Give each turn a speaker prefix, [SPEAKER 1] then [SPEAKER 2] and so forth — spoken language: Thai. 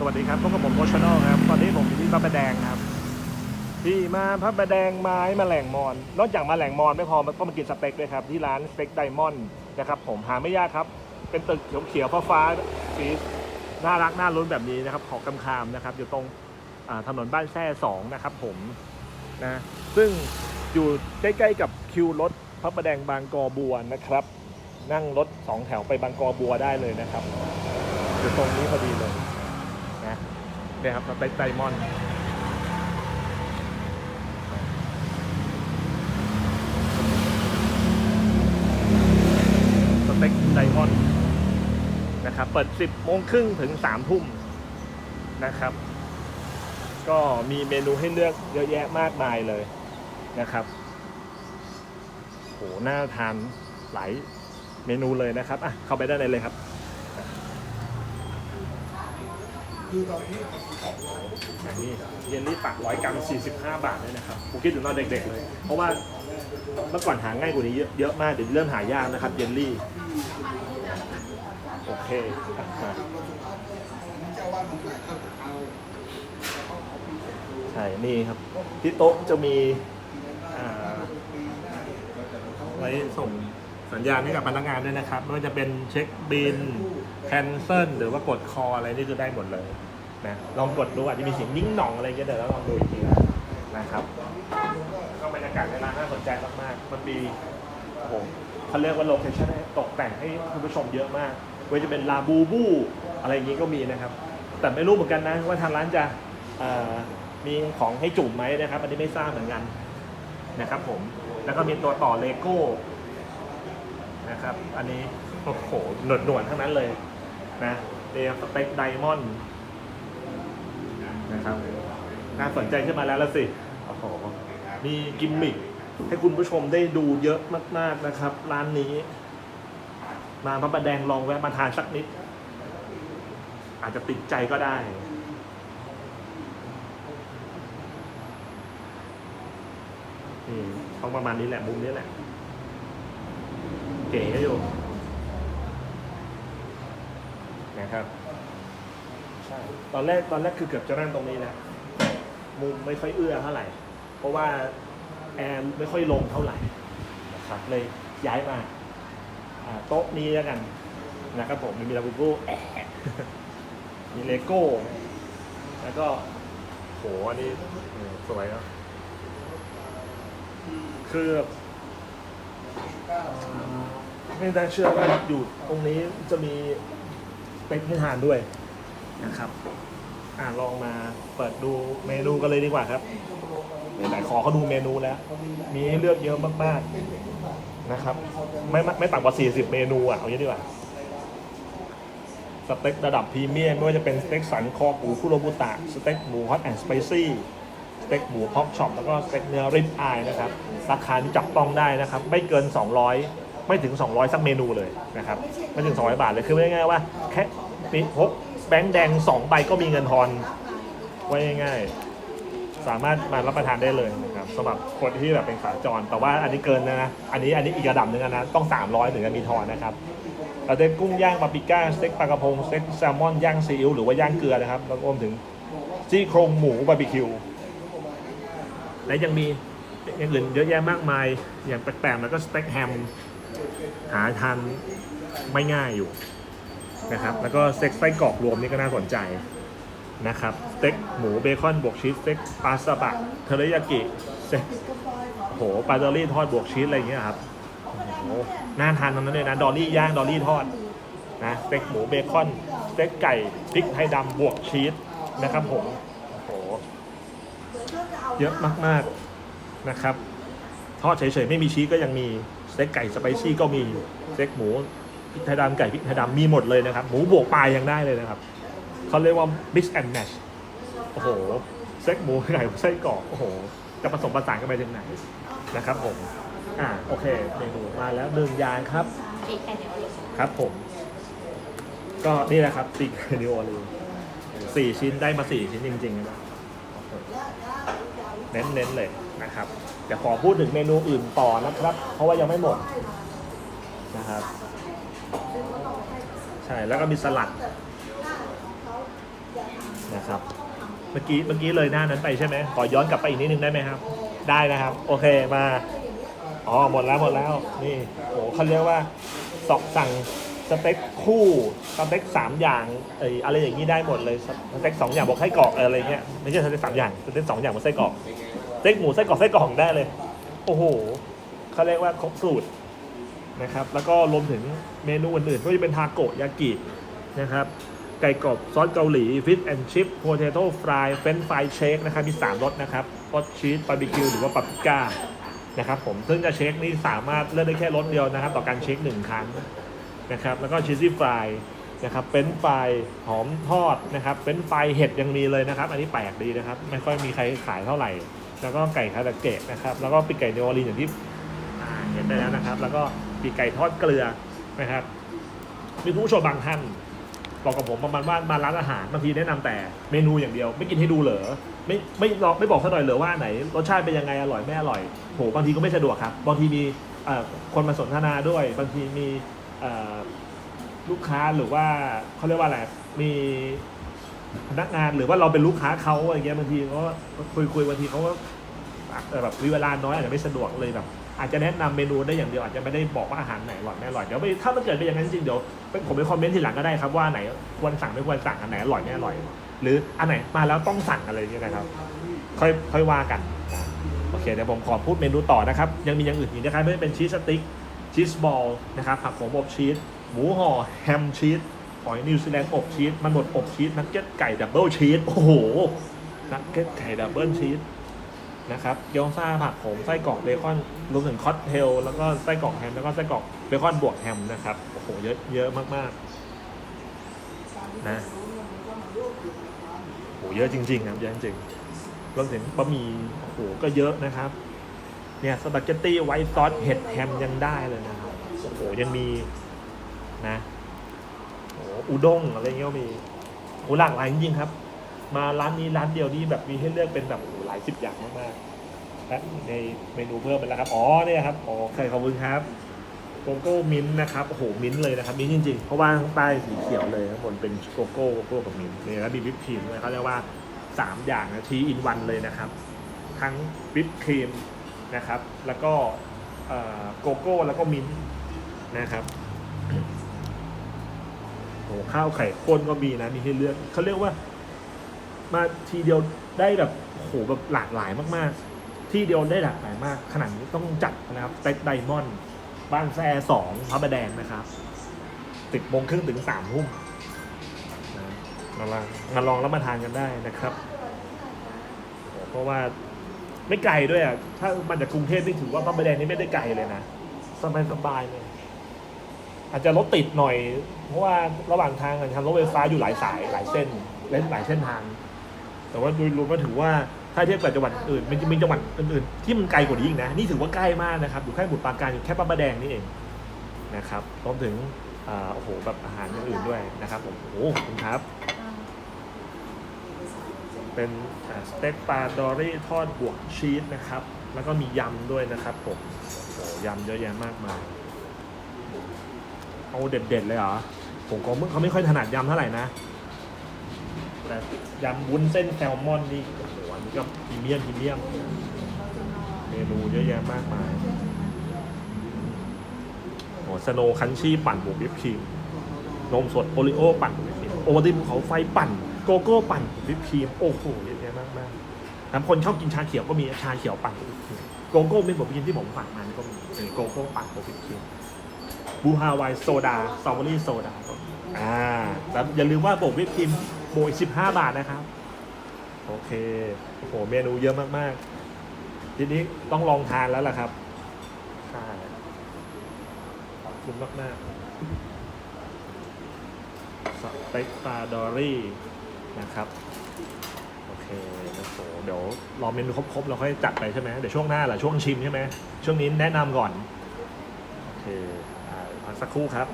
[SPEAKER 1] สวัสดีครับพบกับผมโคชโนครับ ตอนนี้ผมอยู่ที่พระประแดงครับ ที่มาพระประแดงไม้แมลงมอนนอกจากมาแมลงมอนไม่พอมันก็มากินสเต็กด้วยครับ ที่ร้านสเต็กไดมอนด์นะครับผมหาไม่ยากครับ เป็นตึกเขียวๆฟ้าๆสีน่ารักน่าลุ้นแบบนี้นะครับ ของกำคามนะครับ อยู่ตรงถนนบ้านแท่สองนะครับ ผมนะซึ่งอยู่ใกล้ๆกับคิวรถพระประแดงบางกอบัวนะครับ นั่งรถสองแถวไปบางกอบัวได้เลยนะครับอยู่ตรงนี้พอดีเลย เนี่ยครับสเต็กไดมอนด์สเต็กไดมอนด์นะครับ เปิด 10โมงครึ่งถึง3ทุ่มนะครับ ก็มีเมนูให้เลือกเยอะแยะมากมายเลยนะครับโหน่าทานหลายเมนูเลยนะครับอะเข้าไปได้เลยครับ อันนี้เยลลี่ปักร้อยกรัม45 บาทเลยนะครับผมคิดถึงตอนเด็กๆเลย เพราะว่าเมื่อก่อนหาง่ายกว่านี้เยอะเยอะมาก เดี๋ยวเริ่มหายากนะครับเยลลี่ โอเคมาใช่นี่ครับ ที่โต๊ะจะมีอ่าไว้ส่งสัญญาณให้กับพนักงานด้วยนะครับไม่ว่าจะเป็นเช็คบิน แคนเซิลหรือว่ากดคออะไรนี่คือได้หมดเลยนะลองกดดูอาจจะมีเสียงนิ่งหน่องอะไรเงี้ยเดี๋ยวเราลองดูอีกทีนะครับก็บรรยากาศในร้านน่าสนใจมากๆมันมีโอ้โหเขาเรียกว่าโลเคชั่นตกแต่งให้คุณผู้ชมเยอะมากว่าจะเป็นลาบูบูอะไรอย่างงี้ก็มีนะครับ แต่ไม่รู้เหมือนกันนะว่าทางร้านจะมีของให้จุ่มไหมนะครับ อันนี้ไม่ทราบเหมือนกันนะครับผมแล้วก็มีตัวต่อเลโก้นะครับ อันนี้โอ้โหหนวดหนวดๆทั้งนั้นเลย นะเรียกสเต็กไดมอนด์นะครับ น่าสนใจขึ้นมาแล้วละสิโอ้โหมีกิมมิคให้คุณผู้ชมได้ดูเยอะมาก ๆนะครับ ร้านนี้ มาพระประแดงลองแวะมาทานสักนิด อาจจะติดใจก็ได้นี่ต้องประมาณนี้แหละมุมนี้แหละ เก๋อยู่ นะครับใช่ตอนแรกตอนแรกคือเกือบจะนั่งตรงนี้นะมุมไม่ค่อยเอื้อเท่าไหร่ เพราะว่าแอร์ไม่ค่อยลงเท่าไหร่นะครับเลยย้ายมาโต๊ะนี้แล้วกันนะครับผมมีลาบูบูแอะมีเลโก้ แล้วก็โหอันนี้สวยเนาะคือไม่ได้เชื่อว่าอยู่ตรงนี้จะมี เป็กให้ทานด้วยนะครับอ่าลองมาเปิดดูเมนูกันเลยดีกว่าครับไหนๆขอเขาดูเมนูแล้ว มีให้เลือกเยอะมากๆนะครับ ไม่ไม่ไม่ต่ำกว่า 40 เมนูอะเอางี้ดีกว่าสเต็กระดับพรีเมียมไม่ว่าจะเป็นสเต็กสันคอหมูคุโรบุตะสเต็กหมูฮอตแอนด์สไปซี่สเต็กหมูพ็อกช็อปแล้วก็สเต็กเนื้อริบอายนะครับ ราคาที่จับต้องได้นะครับ ไม่เกิน 200 ไม่ถึง 200 สักเมนูเลยนะครับไม่ถึง 200 บาทเลยคือไม่ง่ายๆว่าแค่มีพกแบงค์แดง2ใบก็มีเงินทอนไว้ง่ายๆสามารถมารับประทานได้เลยนะครับสำหรับคนที่แบบเป็นขาจร แต่ว่าอันนี้เกินนะนะอันนี้อันนี้อีกระดับหนึ่งนะต้อง 300ถึงจะมีทอนนะครับสเต็กกุ้งย่างปาปิก้าสเต็กปลากระพงสเต็กแซลมอนย่างซีอิ๊วหรือว่าย่างเกลือนะครับแล้วรวมถึงซี่โครงหมูบาร์บีคิวและยังมีอย่างอื่นเยอะแยะมากมายอย่างแปลกๆแล้วก็สเต็กแฮม หาทานไม่ง่ายอยู่นะครับ แล้วก็สเต็กไส้กรอกรวมนี่ก็น่าสนใจนะครับสเต็กหมูเบคอนบวกชีสสเต็กปลาซาบะเทริยากิสเต็กโอ้โหปลาดอลลี่ทอดบวกชีสอะไรอย่างเงี้ยครับโอ้โหน่าทานตรงนั้นเลยนะดอลลี่ย่างดอลลี่ทอดนะสเต็กหมูเบคอนสเต็กไก่พริกไทยดำบวกชีสนะครับผมโอ้โหเยอะมากๆนะครับ ทอดเฉยๆ ไม่มีชีสก็ยังมี เต็กไก่สไปซี่ก็มีเต็กหมูพริกไทยดำไก่พริกไทยดำมีหมดเลยนะครับ หมูบวกปลายยังได้เลยนะครับเขาเรียกว่า mix and match โอ้โหเต็กหมูไก่ไส้กรอกโอ้โหจะผสมผสานกันไปถึงไหนนะครับผมอ่าโอเคเมนูมาแล้วหนึ่งย่างครับ
[SPEAKER 2] ปีกไก่เดียวเลย
[SPEAKER 1] ครับผม ก็นี่แหละครับตีกนิโอเลยสี่ชิ้นได้มาสี่ชิ้นจริงๆนะเน้นๆเลยนะครับ เดี๋ยวขอพูดถึงเมนูอื่นต่อนะครับ เพราะว่ายังไม่หมดนะครับ ใช่แล้วก็มีสลัดนะครับ เมื่อกี้เมื่อกี้เลยหน้านั้นไปใช่ไหมขอย้อนกลับไปอีกนิดนึงได้ไหมครับ ได้นะครับ โอเคมาอ๋อหมดแล้วหมดแล้วนี่โอ้เขาเรียกว่าสอกสั่งสเต็กคู่สเต็กสามอย่างเอยอะไรอย่างนี้ได้หมดเลยสเต็กสองอย่างบอกไส้กรอกอะไรเงี้ยไม่ใช่สเต็กสามอย่างสเต็กสองอย่างบนไส้กรอก เต็กหมูไส้กรอกไส้กรอกได้เลย โอ้โหเขาเรียกว่าครบสูตรนะครับ แล้วก็รวมถึงเมนูอื่นๆก็จะเป็นทาโกยากินะครับ ไก่กรอบซอสเกาหลีฟิชแอนชิพโพเทโต้ฟรายเฟรนฟรายเชคนะครับ มี 3รสนะครับรสชีสบาร์บีคิวหรือว่าปาปริก้านะครับผมซึ่งจะเช็คนี่สามารถเลือกได้แค่รสเดียวนะครับ ต่อการเช็คหนึ่งครั้งนะครับ แล้วก็ชีสซี่ฟรายนะครับเป็นฟรายหอมทอดนะครับเป็นฟรายเห็ดยังมีเลยนะครับ อันนี้แปลกดีนะครับ ไม่ค่อยมีใครขายเท่าไหร่ แล้วก็ไก่คาตาเกะนะครับ แล้วก็ปีกไก่เนวอรีนอย่างที่เห็นไปแล้วนะครับ แล้วก็ปีกไก่ทอดเกลือนะครับ มีผู้ชมบางท่านบอกกับผมประมาณว่ามาร้านอาหารบางทีแนะนำแต่เมนูอย่างเดียว ไม่กินให้ดูเหรอไม่ไม่ลองไม่บอกสักหน่อยเหรอว่าไหนรสชาติเป็นยังไงอร่อยไม่อร่อยโหบางทีก็ไม่สะดวกครับบางทีมีคนมาสนทนาด้วย บางทีมีลูกค้าหรือว่าเขาเรียกว่าอะไรมี พนักงานหรือว่าเราเป็นลูกค้าเขาอะไรเงี้ยบางทีเขาก็คุยคุยบางทีเขาก็แบบมีเวลาน้อยอาจจะไม่สะดวกเลยแบบอาจจะแนะนำเมนูได้อย่างเดียวอาจจะไม่ได้บอกว่าอาหารไหนอร่อยไม่อร่อยเดี๋ยวไปถ้ามันเกิดเป็นอย่างนั้นจริงเดี๋ยวผมไปคอมเมนต์ทีหลังก็ได้ครับว่าไหนควรสั่งไม่ควรสั่งอันไหนอร่อยไม่อร่อย หรืออันไหนมาแล้วต้องสั่งอะไรอย่างเงี้ยนะครับ ค่อยค่อยว่ากันโอเคเดี๋ยวผมขอพูดเมนูต่อนะครับ ยังมีอย่างอื่นอีกนะครับไม่ว่าเป็นชีสสติ๊กชีสบอลนะครับผักโขมอบชีสหมูห่อแฮมชีส อยนิวซีแลนด์อบชีสมันหมดอบชีสนักเก็ตไก่ดับเบิลชีสโอ้โหนักเก็ตไก่ดับเบิลชีสนะครับเกี๊ยวซ่าผักโขมไส้กรอกเบคอนรวมถึงคอตเทลแล้วก็ไส้กรอกแฮมแล้วก็ไส้กรอกเบคอนบวกแฮมนะครับโอ้โหเยอะเยอะมากๆนะโอ้โหเยอะจริงๆครับเยอะจริงๆรวมถึงบะหมี่โอ้โหก็เยอะนะครับเนี่ยสปาเกตตี้ไวท์ซอสเห็ดแฮมยังได้เลยนะครับโอ้โหยังมีนะ อ้โหอุด้งอะไรเงี้ยมีโอ้หหลากหลายจริงๆครับ มาร้านนี้ร้านเดียวนี่แบบมีให้เลือกเป็นแบบโอ้โหหลายสิบอย่างมากๆและในเมนูเพิ่มไปแล้วครับอ๋อเนี่ยครับอ๋อเคยขอบคุณครับโกโก้มิ้นท์นะครับโอ้โหมิ้นท์เลยนะครับมิ้นท์จริงๆ เพราะว่าข้างใต้สีเขียวเลยข้างบนเป็นโกโก้โกโก้กับมิ้นท์เนี่ยแล้วมีวิปครีมด้วยเขาเรียกว่าสามอย่างนะทีอินวันเลยนะครับ ทั้งวิปครีมนะครับ แล้วก็โกโก้แล้วก็มิ้นท์นะครับ โอ้โหข้าวไข่ข้นก็มีนะมีให้เลือกเขาเรียกว่า มาทีเดียวได้แบบโหแบบหลากหลายมากๆ ที่เดียวได้หลากหลายมาก ขนาดนี้ต้องจัดนะครับเต็กไดมอนด์บ้านแซ่สองพระประแดงนะครับติดโมงครึ่งถึงสามทุ่มนะมาลองมาลองรับประทานกันได้นะครับ เพราะว่าไม่ไกลด้วยอะ ถ้ามันจากกรุงเทพนี่ถือว่าพระประแดงนี่ไม่ได้ไกลเลยนะ สบายสบายเลย อาจจะรถติดหน่อย เพราะว่าระหว่างทางอะทางรถไฟฟ้าอยู่หลายสายหลายเส้นเล่นหลายเส้นทาง แต่ว่าโดยรวมก็ถือว่าถ้าเทียบกับจังหวัดอื่นมันจะมีจังหวัดอื่นๆที่มันไกลกว่านี้อีกนะ นี่ถือว่าใกล้มากนะครับ อยู่แค่บุตรปราการอยู่แค่ป้าประแดงนี่เองนะครับรวมถึงอ่าโอ้โหแบบอาหารอย่างอื่นด้วยนะครับผมโอ้โหขอบคุณครับ เป็นอ่าสเต็กปลาดอรี่ทอดบวกชีสนะครับ แล้วก็มียำด้วยนะครับผมโอ้โหยำเยอะแยะมากมาย เอาเด็ดๆเลยเหรอผมก็เขาไม่ค่อยถนัดยำเท่าไหร่นะแต่ยำวุ้นเส้นแซลมอนนี่โอ้โหอันนี้ก็พรีเมียมพรีเมียม เมนูเยอะแยะมากมายโอ้สโนคันชี่ปั่นบวกวิปครีมนมสดโอริโอปั่นบวกวิปครีมโอวัลตินภูเขาไฟปั่นโกโก้ปั่นบวกวิปครีมโอ้โหเยอะแยะมากมากน้ำคนชอบกินชาเขียวก็มีชาเขียวปั่นบวกวิปครีมโกโก้เป็นบวกวิปครีมที่ผมฝากมานี่ก็มีโกโก้ปั่นบวกวิปครีม บูฮาวายโซดาสตรอเบอรี่โซดาอ่าแล้วอย่าลืมว่าโบกวิปครีมโบกสิบห้าบาทนะครับ โอเคโอ้โหเมนูเยอะมากๆ ทีนี้ต้องลองทานแล้วล่ะครับใช่ขอบคุณมากๆสเต็กปลาดอรี่นะครับโอเคโอ้โหเดี๋ยวรอเมนูครบๆเราค่อยจัดไปใช่ไหมเดี๋ยวช่วงหน้าแหละช่วงชิมใช่ไหมช่วงนี้แนะนำก่อนโอเค สักครู่ครับ